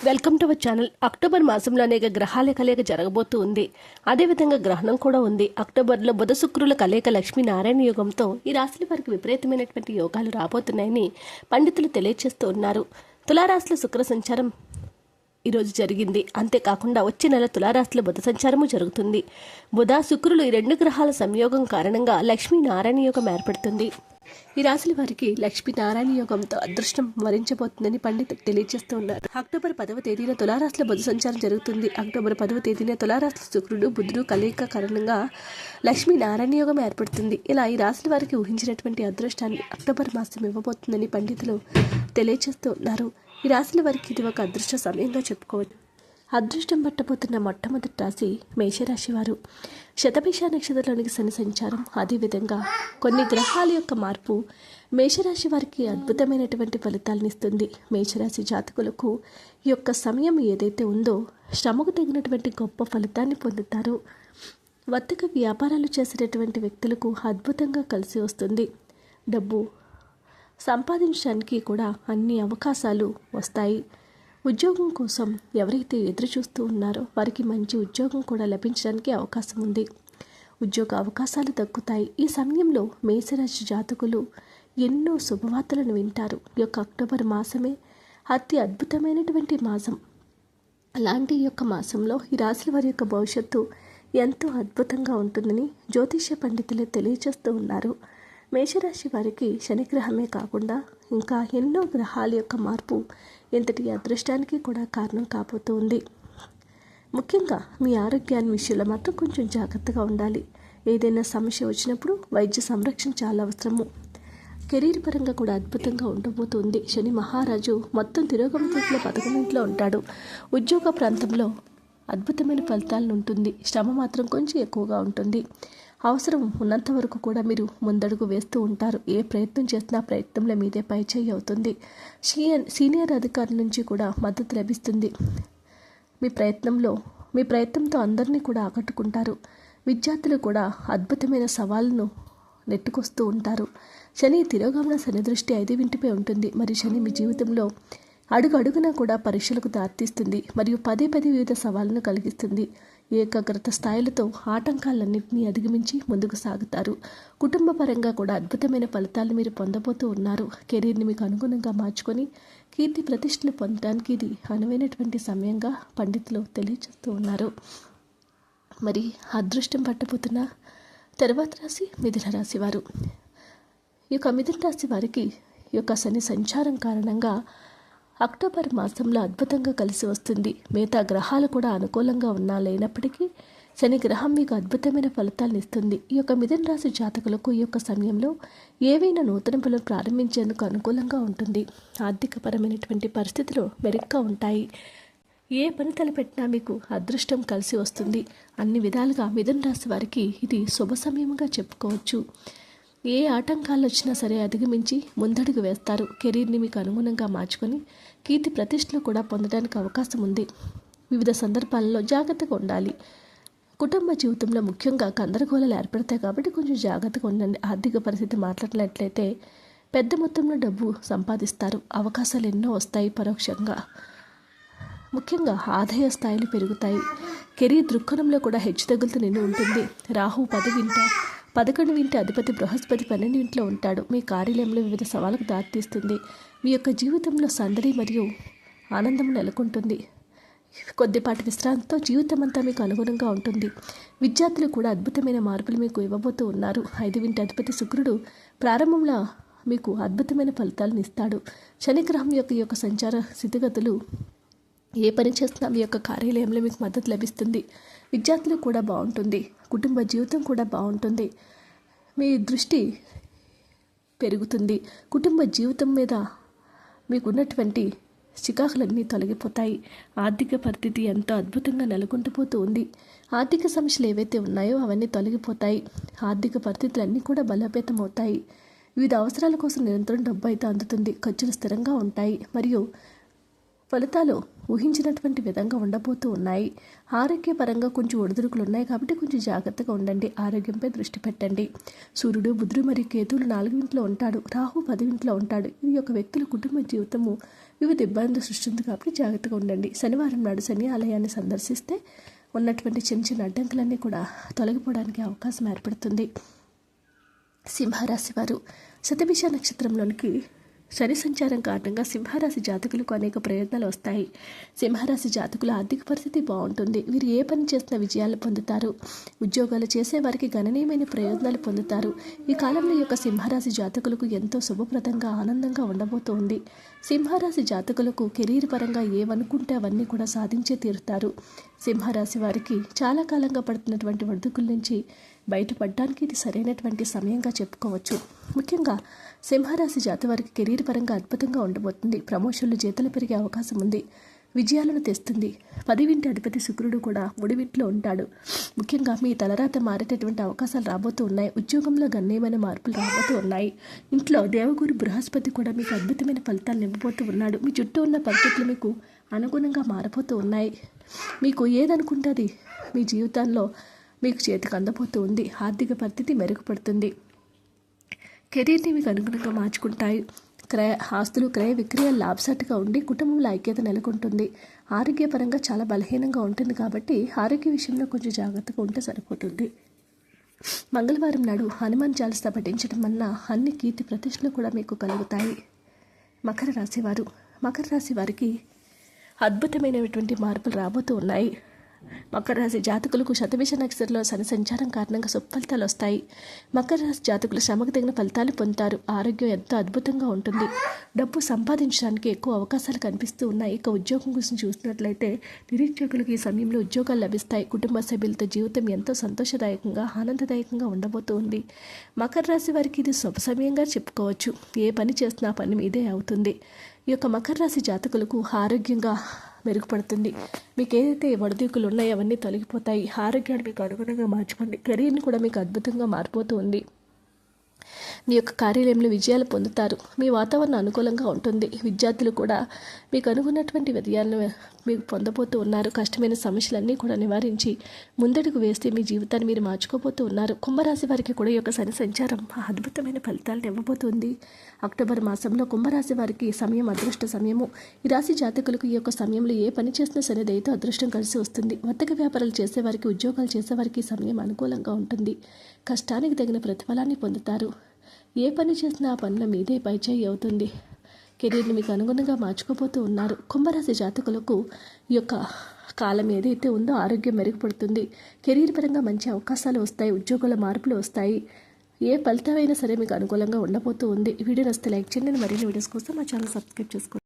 Welcome to our channel. October మాసంలో అనేక గ్రహాల కలయిక జరగబోతూ ఉంది. అదేవిధంగా గ్రహణం కూడా ఉంది. అక్టోబర్లో బుధ శుక్రుల కలయిక లక్ష్మీనారాయణ యోగంతో ఈ రాశుల వారికి విపరీతమైనటువంటి యోగాలు రాబోతున్నాయని పండితులు తెలియజేస్తూ ఉన్నారు. తులారాశుల శుక్ర సంచారం ఈరోజు జరిగింది. అంతేకాకుండా వచ్చే నెల తులారాశిలో బుధ సంచారము జరుగుతుంది. బుధ శుక్రులు ఈ రెండు గ్రహాల సంయోగం కారణంగా లక్ష్మీనారాయణ యోగం ఏర్పడుతుంది. ఈ రాశుల వారికి లక్ష్మీనారాయణ యోగంతో అదృష్టం వరించబోతుందని పండితులు తెలియజేస్తూ ఉన్నారు అక్టోబర్ పదవ తేదీన తులారాశిలో బుధ సంచారం జరుగుతుంది. అక్టోబర్ పదవ తేదీన తులారాశిలో శుక్రుడు బుధుడు కలయిక కారణంగా లక్ష్మీనారాయణ యోగం ఏర్పడుతుంది. ఇలా ఈ రాశుల వారికి ఊహించినటువంటి అదృష్టాన్ని అక్టోబర్ మాసం ఇవ్వబోతుందని పండితులు తెలియజేస్తూ ఉన్నారు ఈ రాశుల వారికి ఇది ఒక అదృష్ట సమయంగా చెప్పుకోవచ్చు. అదృష్టం పట్టబోతున్న మొట్టమొదటి రాశి మేషరాశి వారు శతభిష నక్షత్రంలోనికి శని సంచారం అదేవిధంగా కొన్ని గ్రహాల యొక్క మార్పు మేషరాశి వారికి అద్భుతమైనటువంటి ఫలితాలను ఇస్తుంది. మేషరాశి జాతకులకు ఈ యొక్క సమయం ఏదైతే ఉందో శ్రమకు తగినటువంటి గొప్ప ఫలితాన్ని పొందుతారు. వర్తక వ్యాపారాలు చేసేటటువంటి వ్యక్తులకు అద్భుతంగా కలిసి వస్తుంది. డబ్బు సంపాదించడానికి కూడా అన్ని అవకాశాలు వస్తాయి. ఉద్యోగం కోసం ఎవరైతే ఎదురు చూస్తూ ఉన్నారో వారికి మంచి ఉద్యోగం కూడా లభించడానికి అవకాశం ఉంది. ఉద్యోగ అవకాశాలు దక్కుతాయి. ఈ సమయంలో మేషరాశి జాతకులు ఎన్నో శుభవార్తలను వింటారు. ఈ యొక్క అక్టోబర్ మాసమే అతి అద్భుతమైనటువంటి మాసం. అలాంటి యొక్క మాసంలో ఈ రాశుల వారి యొక్క భవిష్యత్తు ఎంతో అద్భుతంగా ఉంటుందని జ్యోతిష్య పండితులు తెలియజేస్తూ ఉన్నారు. మేషరాశి వారికి శనిగ్రహమే కాకుండా ఇంకా ఎన్నో గ్రహాల యొక్క మార్పు ఎంతటి అదృష్టానికి కూడా కారణం కాబోతూ ఉంది ముఖ్యంగా మీ ఆరోగ్యాన్ని విషయంలో మాత్రం కొంచెం జాగ్రత్తగా ఉండాలి. ఏదైనా సమస్య వచ్చినప్పుడు వైద్య సంరక్షణ చాలా అవసరము. కెరీర్ పరంగా కూడా అద్భుతంగా ఉండబోతుంది. శని మహారాజు మొత్తం తిరోగమతిలో పదకొండింట్లో ఉంటాడు. ఉద్యోగ ప్రాంతంలో అద్భుతమైన ఫలితాలను ఉంటుంది. శ్రమ మాత్రం కొంచెం ఎక్కువగా ఉంటుంది. అవసరం ఉన్నంత వరకు కూడా మీరు ముందడుగు వేస్తూ ఉంటారు. ఏ ప్రయత్నం చేసినా ప్రయత్నంలో మీదే పైచేయి అవుతుంది. సీనియర్ అధికారుల నుంచి కూడా మద్దతు లభిస్తుంది. మీ ప్రయత్నంలో మీ ప్రయత్నంతో అందరినీ కూడా ఆకట్టుకుంటారు. విద్యార్థులు కూడా అద్భుతమైన సవాళ్ళను నెట్టుకొస్తూ ఉంటారు. శని తిరోగమన శని దృష్టి ఐదు వింటిపై ఉంటుంది. మరి శని మీ జీవితంలో అడుగు అడుగునా కూడా పరీక్షలకు దారితీస్తుంది. మరియు పదే పదే వివిధ సవాళ్ళను కలిగిస్తుంది. ఏకాగ్రత స్థాయిలతో ఆటంకాలన్నింటినీ అధిగమించి ముందుకు సాగుతారు. కుటుంబ పరంగా కూడా అద్భుతమైన ఫలితాలు మీరు పొందబోతూ ఉన్నారు. కెరీర్ని మీకు అనుగుణంగా మార్చుకొని కీర్తి ప్రతిష్టలు పొందడానికి ఇది అనువైనటువంటి సమయంగా పండితులు తెలియజేస్తూ ఉన్నారు. మరి అదృష్టం పట్టబోతున్న తర్వాత రాశి మిథున రాశి వారు. ఈ యొక్క మిథున రాశి వారికి ఈ యొక్క శని సంచారం కారణంగా అక్టోబర్ మాసంలో అద్భుతంగా కలిసి వస్తుంది. మిగతా గ్రహాలు కూడా అనుకూలంగా ఉన్నా లేనప్పటికీ శని గ్రహం మీకు అద్భుతమైన ఫలితాలను ఇస్తుంది. ఈ యొక్క మిథున రాశి జాతకులకు ఈ యొక్క సమయంలో ఏవైనా నూతన పనులు ప్రారంభించేందుకు అనుకూలంగా ఉంటుంది. ఆర్థికపరమైనటువంటి పరిస్థితులు మెరుగ్గా ఉంటాయి. ఏ పని తలపెట్టినా మీకు అదృష్టం కలిసి వస్తుంది. అన్ని విధాలుగా మిథున రాశి వారికి ఇది శుభ సమయంగా చెప్పుకోవచ్చు. ఏ ఆటంకాలు వచ్చినా సరే అధిగమించి ముందడుగు వేస్తారు. కెరీర్ని మీకు అనుగుణంగా మార్చుకొని కీర్తి ప్రతిష్టలు కూడా పొందడానికి అవకాశం ఉంది వివిధ సందర్భాలలో జాగ్రత్తగా ఉండాలి. కుటుంబ జీవితంలో ముఖ్యంగా గందరగోళాలు ఏర్పడతాయి కాబట్టి కొంచెం జాగ్రత్తగా ఉండండి. ఆర్థిక పరిస్థితి మాట్లాడినట్లయితే పెద్ద మొత్తంలో డబ్బు సంపాదిస్తారు. అవకాశాలు ఎన్నో వస్తాయి పరోక్షంగా. ముఖ్యంగా ఆదాయ స్థాయిలు పెరుగుతాయి. కెరీర్ దృక్కోణంలో కూడా హెచ్చు తగ్గులతో నిండి ఉంటుంది. రాహు పదవింట పదకొండు ఇంటి అధిపతి బృహస్పతి పన్నెండు ఇంట్లో ఉంటాడు. మీ కార్యాలయంలో వివిధ సవాళ్ళకు దారితీస్తుంది. మీ యొక్క జీవితంలో సందడి మరియు ఆనందం నెలకొంటుంది. కొద్దిపాటి విశ్రాంతితో జీవితం అంతా మీకు అనుగుణంగా ఉంటుంది. విద్యార్థులు కూడా అద్భుతమైన మార్పులు మీకు ఇవ్వబోతూ ఉన్నారు. ఐదు ఇంటి అధిపతి శుక్రుడు ప్రారంభంలో మీకు అద్భుతమైన ఫలితాలను ఇస్తాడు. శనిగ్రహం యొక్క ఈ యొక్క సంచార స్థితిగతులు ఏ పని చేస్తున్నా మీ యొక్క కార్యాలయంలో మీకు మద్దతు లభిస్తుంది. విద్యార్థులు కూడా బాగుంటుంది. కుటుంబ జీవితం కూడా బాగుంటుంది. మీ దృష్టి పెరుగుతుంది. కుటుంబ జీవితం మీద మీకున్నటువంటి చికాకులన్నీ తొలగిపోతాయి. ఆర్థిక పరిస్థితి ఎంతో అద్భుతంగా నెలకొంటూ ఉంది. ఆర్థిక సమస్యలు ఏవైతే ఉన్నాయో అవన్నీ తొలగిపోతాయి. ఆర్థిక పరిస్థితులు అన్నీ కూడా బలోపేతం అవుతాయి వివిధ అవసరాల కోసం నిరంతరం డబ్బు అయితే అందుతుంది. ఖర్చులు స్థిరంగా ఉంటాయి. మరియు ఫలితాలు ఊహించినటువంటి విధంగా ఉండబోతూ ఉన్నాయి. ఆరోగ్యపరంగా కొంచెం ఒడిదుడుకులు ఉన్నాయి కాబట్టి కొంచెం జాగ్రత్తగా ఉండండి. ఆరోగ్యంపై దృష్టి పెట్టండి. సూర్యుడు బుధుడు మరియు కేతువులు నాలుగింట్లో ఉంటాడు. రాహు పదివింట్లో ఉంటాడు. ఇది ఒక వ్యక్తుల కుటుంబ జీవితము. వివిధ ఇబ్బందులు సృష్టింది కాబట్టి జాగ్రత్తగా ఉండండి. శనివారం నాడు శని ఆలయాన్ని సందర్శిస్తే ఉన్నటువంటి చిన్న చిన్న అడ్డంకులన్నీ కూడా తొలగిపోవడానికి అవకాశం ఏర్పడుతుంది. సింహరాశి వారు శతభిష నక్షత్రంలోనికి శని సంచారం కారణంగా సింహరాశి జాతకులకు అనేక ప్రయత్నాలు వస్తాయి. సింహరాశి జాతకుల ఆర్థిక పరిస్థితి బాగుంటుంది. వీరు ఏ పని చేసినా విజయాలు పొందుతారు. ఉద్యోగాలు చేసే వారికి గణనీయమైన ప్రయోజనాలు పొందుతారు. ఈ కాలంలో యొక్క సింహరాశి జాతకులకు ఎంతో శుభప్రదంగా ఆనందంగా ఉండబోతోంది. సింహరాశి జాతకులకు కెరీర్ పరంగా ఏమనుకుంటే అవన్నీ కూడా సాధించే తీరుతారు. సింహరాశి వారికి చాలా కాలంగా పడుతున్నటువంటి వడ్డుకుల నుంచి బయటపడడానికి ఇది సరైనటువంటి సమయంగా చెప్పుకోవచ్చు. ముఖ్యంగా సింహరాశి జాతి వారికి కెరీర్ పరంగా అద్భుతంగా ఉండబోతుంది. ప్రమోషన్లు జీతాలు పెరిగే అవకాశం ఉంది. విజయాలను తెస్తుంది. పదివింటి అధిపతి శుక్రుడు కూడా ముడివింట్లో ఉంటాడు. ముఖ్యంగా మీ తలరాత మారేటటువంటి అవకాశాలు రాబోతూ ఉన్నాయి. ఉద్యోగంలో గణనీయమైన మార్పులు రాబోతూ ఉన్నాయి. ఇంట్లో దేవగురు బృహస్పతి కూడా మీకు అద్భుతమైన ఫలితాలు నింపబోతూ ఉన్నాడు. మీ చుట్టూ ఉన్న పరిస్థితులు మీకు అనుగుణంగా మారిపోతూ ఉన్నాయి. మీకు ఏదనుకుంటుంది మీ జీవితంలో మీకు చేతికి అందబోతూ ఉంది. ఆర్థిక పరిస్థితి మెరుగుపడుతుంది. కెరీర్ని మీకు అనుగుణంగా మార్చుకుంటాయి. క్రయ ఆస్తులు క్రయ విక్రయ లాభసాటిగా ఉండి కుటుంబంలో ఐక్యత నెలకొంటుంది. ఆరోగ్యపరంగా చాలా బలహీనంగా ఉంటుంది కాబట్టి ఆరోగ్య విషయంలో కొంచెం జాగ్రత్తగా ఉంటే సరిపోతుంది. మంగళవారం నాడు హనుమాన్ చాలీసా పఠించడం వలన అన్ని కీర్తి ప్రతిష్టలు కూడా మీకు కలుగుతాయి. మకర రాశి వారు మకర రాశి వారికి అద్భుతమైనటువంటి మార్పులు రాబోతూ ఉన్నాయి. మకర రాశి జాతకులకు శతభిష నక్షత్రంలో శని సంచారం కారణంగా సుఫలితాలు వస్తాయి. మకర రాశి జాతకులు శ్రమకు తగిన ఫలితాలు పొందుతారు. ఆరోగ్యం ఎంతో అద్భుతంగా ఉంటుంది. డబ్బు సంపాదించడానికి ఎక్కువ అవకాశాలు కనిపిస్తూ ఉన్నాయి. ఇక ఉద్యోగం గురించి చూసినట్లయితే నిరుద్యోగులకు ఈ సమయంలో ఉద్యోగాలు లభిస్తాయి. కుటుంబ సభ్యులతో జీవితం ఎంతో సంతోషదాయకంగా ఆనందదాయకంగా ఉండబోతుంది మకర రాశి వారికి ఇది శుభ సమయంగా చెప్పుకోవచ్చు. ఏ పని చేసినా పని మీదే అవుతుంది. ఈ యొక్క మకర రాశి జాతకులకు ఆరోగ్యంగా మెరుగుపడుతుంది. మీకు ఏదైతే వడదీకులు ఉన్నాయో అవన్నీ తొలగిపోతాయి. ఆరోగ్యాన్ని మీకు అనుగుణంగా మార్చుకోండి. కెరీర్ని కూడా మీకు అద్భుతంగా మారిపోతూ ఉంది. మీ యొక్క కార్యాలయంలో విజయాలు పొందుతారు. మీ వాతావరణం అనుకూలంగా ఉంటుంది. విద్యార్థులు కూడా మీకు అనుకున్నటువంటి విజయాలను మీకు పొందబోతూ ఉన్నారు. కష్టమైన సమస్యలన్నీ కూడా నివారించి ముందడుగు వేస్తే మీ జీవితాన్ని మీరు మార్చుకోబోతూ ఉన్నారు. కుంభరాశి వారికి కూడా ఈ యొక్క శని సంచారం అద్భుతమైన ఫలితాలను ఇవ్వబోతుంది. అక్టోబర్ మాసంలో కుంభరాశి వారికి ఈ సమయం అదృష్ట సమయము. ఈ రాశి జాతకులకు ఈ యొక్క సమయంలో ఏ పని చేసినా సరే దయతో అదృష్టం కలిసి వస్తుంది. వర్తక వ్యాపారాలు చేసేవారికి ఉద్యోగాలు చేసేవారికి సమయం అనుకూలంగా ఉంటుంది. కష్టానికి తగిన ప్రతిఫలాన్ని పొందుతారు. ఏ పని చేసినా ఆ పనుల మీదే పైచేయి అవుతుంది. కెరీర్ని మీకు అనుగుణంగా మార్చుకోబోతూ ఉన్నారు. కుంభరాశి జాతకులకు ఈ యొక్క కాలం ఏదైతే ఉందో ఆరోగ్యం మెరుగుపడుతుంది. కెరీర్ పరంగా మంచి అవకాశాలు వస్తాయి. ఉద్యోగుల మార్పులు వస్తాయి. ఏ ఫలితమైనా సరే మీకు అనుకూలంగా ఉండబోతూ ఉంది. వీడియో నస్తే లైక్ చేయండి. మరిన్ని వీడియోస్ కోసం మా ఛానల్ సబ్స్క్రైబ్ చేసుకోండి.